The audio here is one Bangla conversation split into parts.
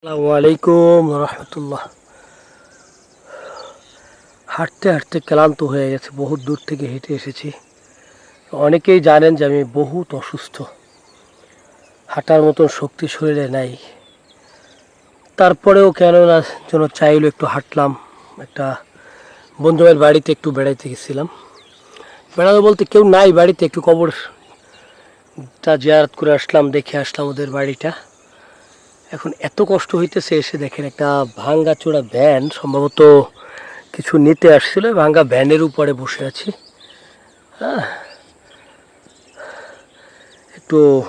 আসসালামু আলাইকুম রহমতুল্লাহ হাঁটতে হাঁটতে ক্লান্ত হয়ে গেছে, বহুত দূর থেকে হেঁটে এসেছি। অনেকেই জানেন যে আমি বহুত অসুস্থ। হাঁটার মতন শক্তি শরীরে নাই। তারপরেও কেন না যেন চাইলো একটু হাঁটলাম। একটা বন্ধুদের বাড়িতে একটু বেড়াইতে গেছিলাম। বেড়াতে বলতে কেউ নাই বাড়িতে, একটু কবরটা জিয়ারত করে আসলাম, দেখে আসলাম ওদের বাড়িটা। এখন এত কষ্ট হইতেছে, এসে দেখেন একটা ভাঙ্গা চোড়া ভ্যান সম্ভবত কিছু নিতে আসছিল। ভাঙ্গা ভ্যানের উপরে বসে আছি। হ্যাঁ। একটু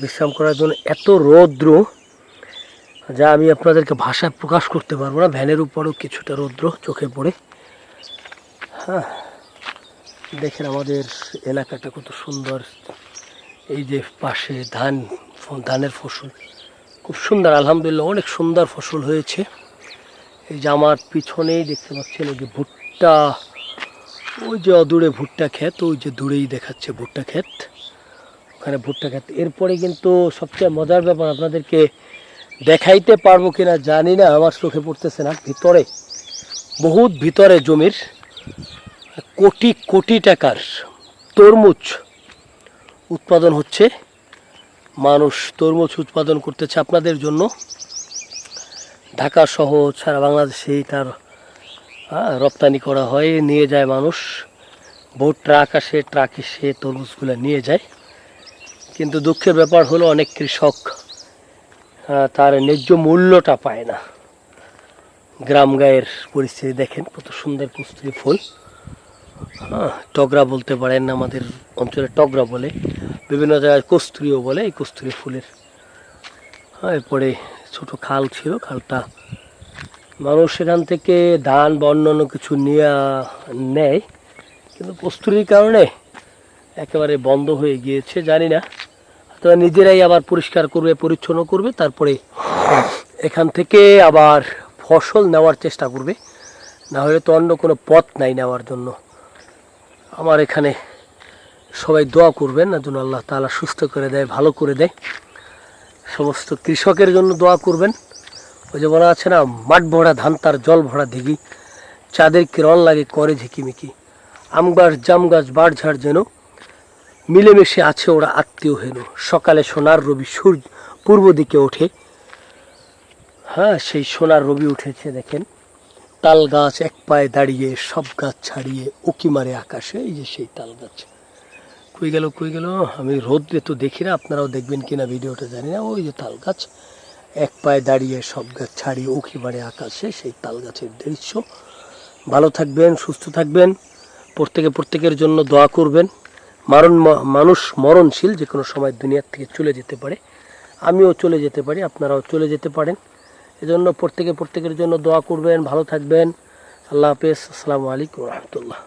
বিশ্রাম করার জন্য এত রৌদ্র, যা আমি আপনাদেরকে ভাষায় প্রকাশ করতে পারব না। ভ্যানের উপরেও কিছুটা রৌদ্র চোখে পড়ে। হ্যাঁ। দেখেন আমাদের এলাকাটা কত সুন্দর। এই যে পাশে ধান ধানের ফসল। খুব সুন্দর, আলহামদুলিল্লাহ, অনেক সুন্দর ফসল হয়েছে। এই যে আমার পিছনেই দেখতে পাচ্ছেন, এই যে ভুট্টা, ওই যে অদূরে ভুট্টা ক্ষেত, ওই যে দূরেই দেখাচ্ছে ভুট্টা ক্ষেত। ওখানে ভুট্টা ক্ষেত। এরপরে কিন্তু সবচেয়ে মজার ব্যাপার আপনাদেরকে দেখাইতে পারব কিনা জানি না, আমার চোখে পড়তেছে না। ভিতরে, বহুত ভিতরে জমির কোটি কোটি টাকার তরমুজ উৎপাদন হচ্ছে। মানুষ তরমুজ উৎপাদন করতেছে আপনাদের জন্য। ঢাকা সহ সারা বাংলাদেশেই তার রপ্তানি করা হয়, নিয়ে যায় মানুষ। বহু ট্রাক আসে, ট্রাক এসে তরমুজগুলো নিয়ে যায়। কিন্তু দুঃখের ব্যাপার হলো অনেক কৃষক তার ন্যায্য মূল্যটা পায় না। গ্রাম গায়ের পরিস্থিতি দেখেন, কত সুন্দর কস্তুরি ফুল। টগরা বলতে পারেন আমাদের অঞ্চলে টগরা বলে। বিভিন্ন জায়গায় কস্তুরিও বলে এই কস্তুরি ফুলের। হ্যাঁ এরপরে ছোট খাল ছিল, খালটা মানুষ সেখান থেকে ধান বা অন্যান্য কিছু নিয়ে, নেয়। কিন্তু কস্তুরির কারণে একেবারে বন্ধ হয়ে গিয়েছে, জানি না। তো নিজেরাই আবার পরিষ্কার করবে, পরিচ্ছন্ন করবে, তারপরে এখান থেকে আবার ফসল নেওয়ার চেষ্টা করবে। না হলে তো অন্য কোনো পথ নাই নেওয়ার জন্য। আমার এখানে সবাই দোয়া করবেন, না যেন আল্লাহ তাআলা সুস্থ করে দেয়, ভালো করে দেয়। সমস্ত কৃষকের জন্য দোয়া করবেন। ওই যে বলা আছে না, মাঠ ভরা ধান, তার জল ভরা দিঘি। চাঁদের কিরণ লাগে, করে ঝিকিমিকি। আম গাছ, জাম গাছ বাড়ঝাড় যেন মিলেমিশে আছে, ওরা আত্মীয় হেন। সকালে সোনার রবি সূর্য পূর্ব দিকে ওঠে। হ্যাঁ সেই সোনার রবি উঠেছে, দেখেন। তাল গাছ এক পায়ে দাঁড়িয়ে, সব গাছ ছাড়িয়ে উকি মারে আকাশে, এই যে সেই তাল গাছ। কই গেল কই গেল? আমি রোদ্রে তো দেখি না, আপনারাও দেখবেন কিনা ভিডিওটা জানি না। ওই যে তাল গাছ, এক পায়ে দাঁড়িয়ে সব গাছ ছাড়িয়ে উকি মারে আকাশে, সেই তাল গাছের দৃশ্য। ভালো থাকবেন, সুস্থ থাকবেন, প্রত্যেকে প্রত্যেকের জন্য দোয়া করবেন। মারণ মানুষ মরণশীল যে কোনো সময় দুনিয়ার থেকে চলে যেতে পারে। আমিও চলে যেতে পারি, আপনারাও চলে যেতে পারেন। এজন্য প্রত্যেকে প্রত্যেকের জন্য দোয়া করবেন ভালো থাকবেন। আল্লাহ হাফেজ। আসসালামু আলাইকুম রহমতুল্লাহ।